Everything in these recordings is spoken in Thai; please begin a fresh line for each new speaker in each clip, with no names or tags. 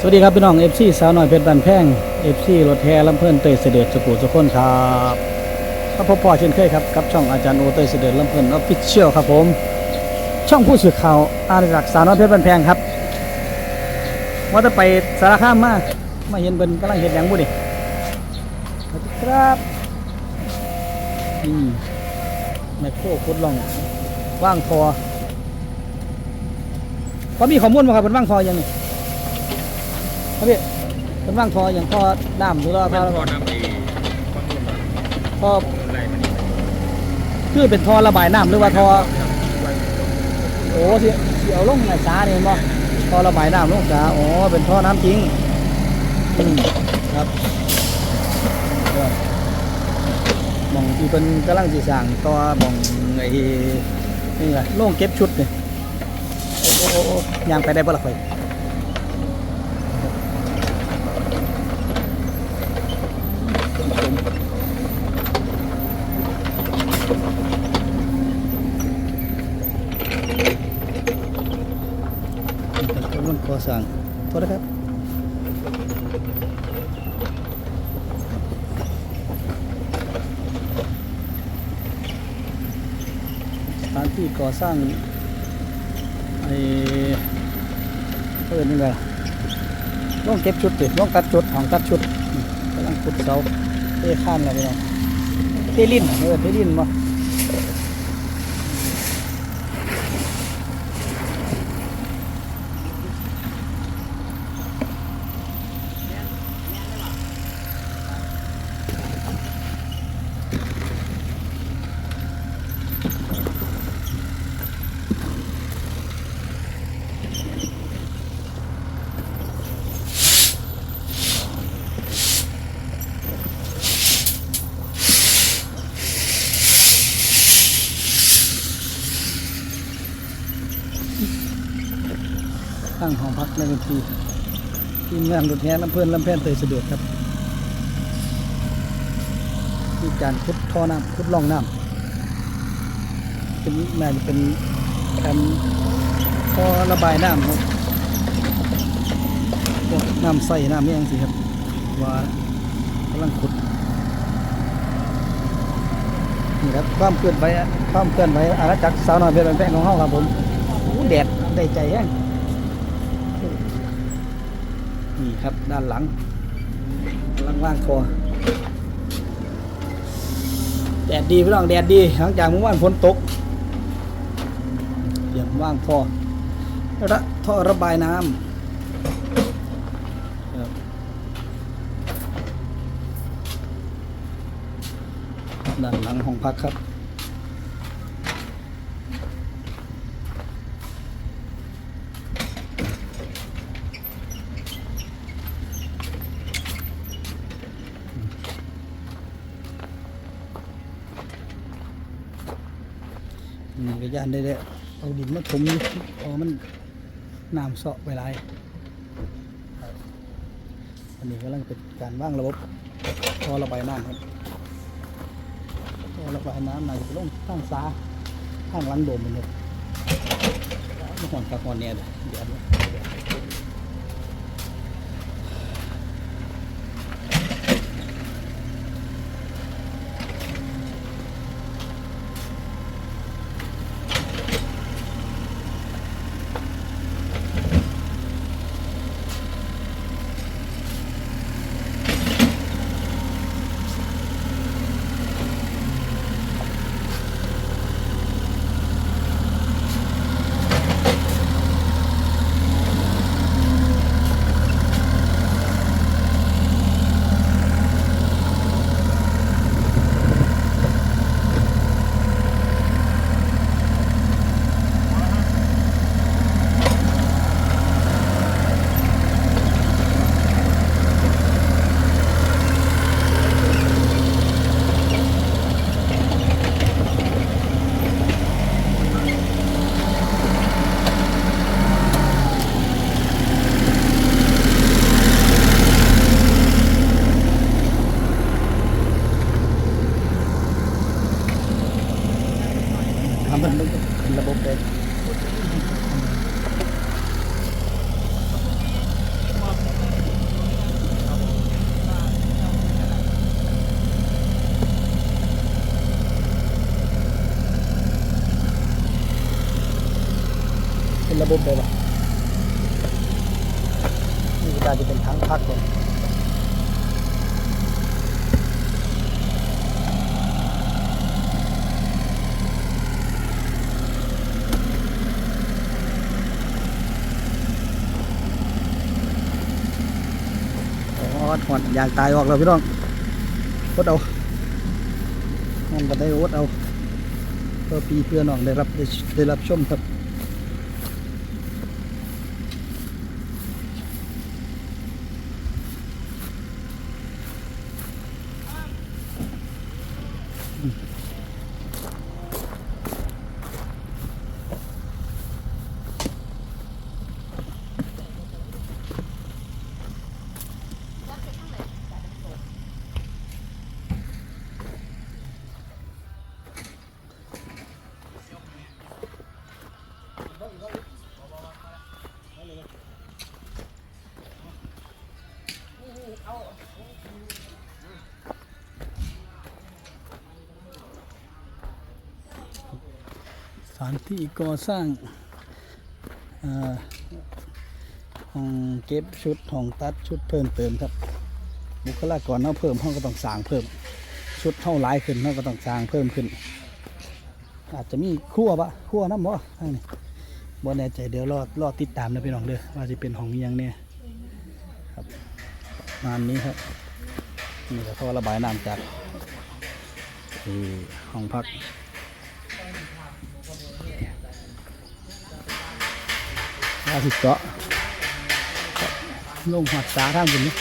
สวัสดีครับพี่น้อง FC สาวน้อยเพชรบันแพง FC รถแห่ลำเพิ่นเตยเสด็จสปูสุคนครับก็พบพ่อเช่นเคยครับกับช่องอาจารย์โอเตยเสด็จลำเพิ่นออฟฟิเชียลครับผม ช่องผู้สื่อข่าวอาณาจักรสาวน้อยเพชรบันแพงครับว่าจะไปสารคามมามาเห็นเบิ่นกำลังเห็นหยังบุดิสวัสดีครับนี่แมคโครคุดลองว่างพอพอมีข้อมูลมาครับเป็นว่างพอยังนี่ ครับพี่เป็นว่างทออย่างทอน้ำหรือว่าท
เป็
อน
พอน้ำดีข้อมูลแบบ
ทอ
อะไรมัน
คือเป็นทอระบายน้ำหรือว่าทอโอ้ที่ที่เอาลงในสาเนี่ยเห็นบ่ทอระบายน้ำลงสาอ๋อเป็นท่อน้ำจริงอืมครับก็หมองที่เป็นกำลังสีสั่งต่อหมองไอ้นี่แหละโล่งเก็บชุดเนี่ยโอ้โอ้โอ้ยางไปได้บ่ล่ะค่อย เป็น กำลังก่อสร้างโทษนะครับสถานที่ก่อสร้างไอ้เปิดนี่ไงล่องเก็บชุดดิล่องตัดชุดของตัดชุดกำลังขุดเสา เทข้านแล้วพี่น้องเทลิ้นเออเทลิ้นมา ตั้งห้องพักในพื้นที่ทีมงานรถแห่ลำเพื่อนลำแพนเตยสะดวกครับมีการขุดท่อน้ำขุดร่องน้ำเป็นน่าจะเป็นการท่อระบายน้ำครับพวกน้ำใส่น้ำนี่ยังสิครับ ว่ากำลังขุดนี่ครับความเคลื่อนไหวความเคลื่อนไหวอาณาจักรสาวน้อยเป็นแป้งของเฮาครับผมแดดได้ใจแห้ง นี่ ครับด้านหลังลังว่างคอแดดดีพี่น้องแดดดีหลังจากเมื่อวานฝนตกเตรียมว่างคอระท่อระบายน้ำด้านหลังห้องพักครับ ยานได้แล้วเอาดินมาถมอยู่พอมันน้ำเสาะไปหลายครับอันนี้กำลังเป็นการว่างระบบท่อระบายน้ำครับท่อระบายน้ำน่าจะไปลงข้างซ้าข้างหลังโดมมันเลยไม่ห่อนกระหอนเนี่ยเลย เด็ดไปยล่ะนี่ก็จะเป็นทั้งพักเลยอดหอนอยากตายออกแล้วพี่น้องวดเอามันก็ได้วดเอาเพื่อปีเพื่อน้องได้รับได้รับชมครับ ถานที่ก่อสร้างห้องเก็บชุดห้องตัดชุดเพิ่มเติมครับ บุคลากรเราเพิ่มห้องก็ต้องสร้างเพิ่ม ชุดเท่าหลายขึ้นเราก็ต้องสร้างเพิ่มขึ้น อาจจะมีครัวปะครัวน้ำบ่ทางนี้บ่แน่ใจเดี๋ยวรอรอติดตามนะพี่น้องเด้อว่าจะเป็นห้องยังเนี่ยครับประมาณนี้ครับนี่ก็ท่อระบายน้ำจากที่ห้องพัก ว่าสิเจาะลงหัดสาทางบนนี้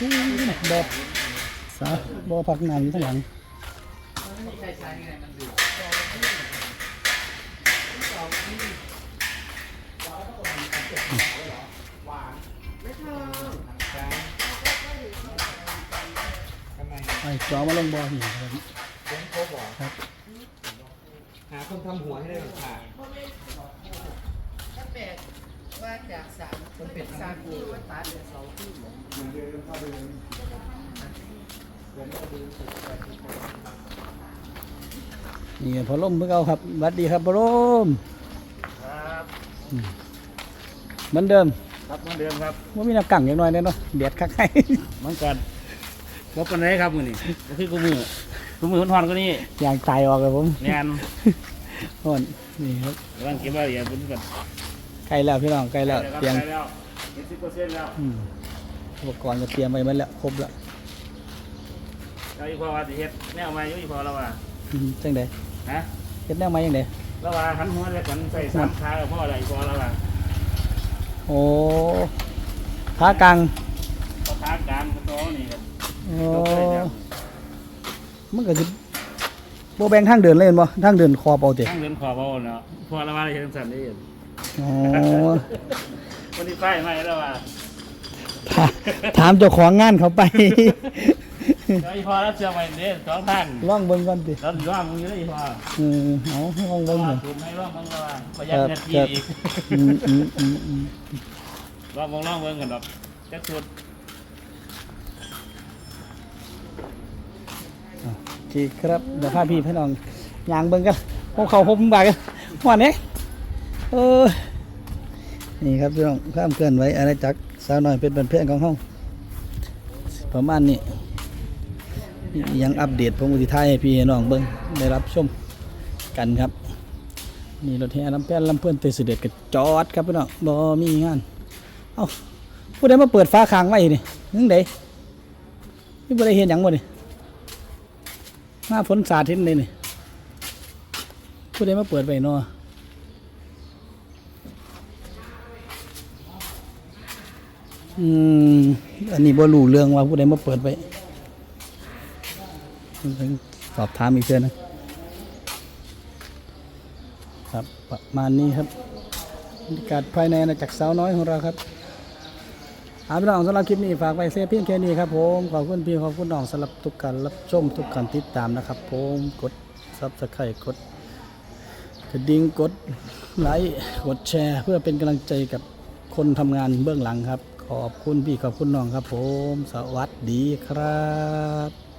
อู้ยแบบสาบ่อพักน้ำอยู่ข้างหลังไอ้เจาะมาลงบ่อนี่ครับ
เลี้ยงครบเหรอ
ครับ
หาคนทำหัวให้ได้หน่อยค่ะ
ถ้าแปลกว่าจากสามมันเป็นสามที่ว่าตัดเหลือสองที่เหรอ
นี่พอล่มเพิ่งเอาครับสวัสดีครับพอล่ม
ครับ
เหมือนเดิม
ครับเหมือนเดิมครับ
ว่ามีน้ำกังอย่างน้อยแน่เนาะเดียดคักให้
มันกันว่าเป็นไรครับมือนี่ก็คือกูมือกูมือมันทอนก็นี่
อย่างตายออกเลยผม
แนน
อ่อนนี่ครับ
กำลังเก็บรายละเอียดบุญกัน
ใกล้แล้วพี่น้องใกล้แล้ว
ได้
เตรียม
แล้วเจ็ดสิบเปอร์เซ็นต์แล้ว
อืมอุปกรณ์ก็เตรียมไว้หมดแล้วครบแล้ว
เราอีพอว่าสิเฮ็ดแนวมาอยู่อีพอแล้วว่า
อืมจังได
ฮะ
เฮ็ดแนวมาจังได
แล้วว่าหันหัวแล้วกันใส่สามขากับพ่ออะไรอีพอแล้วว่า
โอ้ขากลาง
พอขากลางมันโตนี่ครับ
โอ้
ยกเลยแล้ว
มันก็สิบ่แบ่งทางเดินเลยเห็นบ่ทางเดินคอเปเอาติ
ตั้งเรือนขอบเอาเนาะพอแล้วว่าเฮ็ดสั่นได้เห็น
อ๋อ
วันนี้ไฟไหม้แล้วว่า
ถาถามเจ้าของงานเขาไป
เดี๋ยวอีพอแล้วเชื่อไหมเด้สองทาง
ลองเบิ่งก่อนติ
แล้วร่างมึงอยู่ได้อีพอ
เออเอาลองเบิ่งก่อน
ถูกให้ร่างมึงแล้วว่าประหยัดเงินทีอีก
อืมอืมอืมอืม
ร่างมึงร่างมึงกันดอกจักสุด
โอเคครับเดี๋ยวพาพี่พี่น้องย่างเบิ่งกันพวกเขาพบบ่ายกันวันนี้ เออนี่ครับพี่น้องข้ามเคลื่อนไหวอะไรจักสาวน้อยเป็นบันเพื่อนของห้องประมาณนี้นี่ยังอัปเดตผมอุทิทายให้พี่น้องเบิ่งได้รับชมกันครับนี่รถแห่ลำแป้นลำเพื่อนเตยเสด็จกับจอดครับพี่น้องบ่มีงานเอ้าผู้ใดมาเปิดฟ้าค้างไว้นี่นึงเดนี่บ่ได้เห็นหยังบ่นี่มาฝนสาดเห็นเลยนี่ผู้ใดมาเปิดไว้เนาะ อืมอันนี้บ่รู้เรื่องว่าผู้ใดมาเปิดไว้สอบถามอีกเพื่อนนะครับประมาณนี้ครับบรรยากาศภายในอาณาจักรสาวน้อยของเราครับอาพี่น้องสำหรับคลิปนี้ฝากไว้เสียเพียงแค่นี้ครับผมขอบคุณพี่ขอบคุณน้องสำหรับทุกการรับชมทุกการติดตามนะครับผมกดซับสไครต์กดกระดิ่งกดไลค์กดแชร์ เพื่อเป็นกำลังใจกับคนทำงานเบื้องหลังครับ ขอบคุณพี่ขอบคุณน้องครับผม สวัสดีครับ